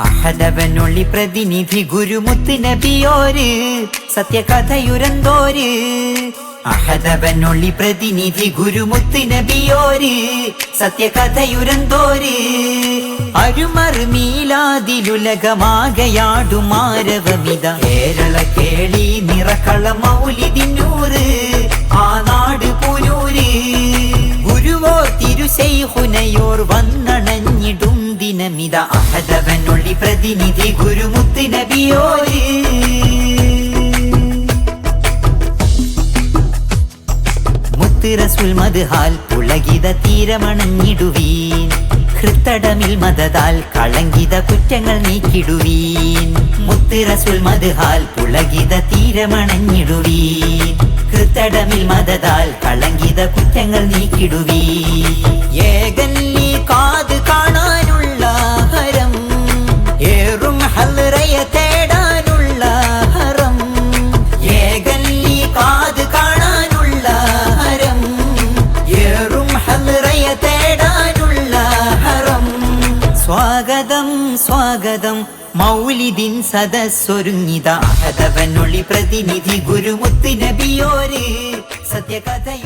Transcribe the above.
അഹദവനൊളി പ്രതിനിധി ഗുരുമുത്ത് നബിയോര് സത്യകഥയുരന്തോര്. അഹദവനൊളി പ്രതിനിധി ഗുരുമുത്ത് നബിയോര് സത്യകഥയുരന്തോര്. അരുമറുമീലാതിലുലകമാകയാടുമാരവമിത കേരള കേളി നിറക്കള മൗലിദിന്നൂറ് ആ നാട് പൂനൂര്. ഗുരുവോ തിരുസൈഹുനയോർ വന്നണഞ്ഞിടും ദിനമിത. അഹദവനൊളി പ്രതിനിധി ഗുരുമുത്ത് നബിയോര്. റസുൽ മദ്ഹാൽ പുളകിത തീരമണഞ്ഞിടുവീൻ. ഹൃത്തടമിൽ മതതാൽ കളങ്കിത കുറ്റങ്ങൾ നീക്കിടുവീൻ. മുത്ത് റസുൽ മദ്ഹാൽ പുളകിത തീരമണഞ്ഞിടുവീൻ. ഹൃത്തടമിൽ മതതാൽ കളങ്കിത കുറ്റങ്ങൾ നീക്കിടുവീൻ. ഏകല്ലി സ്വാഗതം സ്വാഗതം. മൗലിദിൻ സദസ്സൊരുങ്ങിത അഹദവനൊളി പ്രതിനിധി ഗുരുമുത്ത് നബിയോര്. സത്യകഥയുര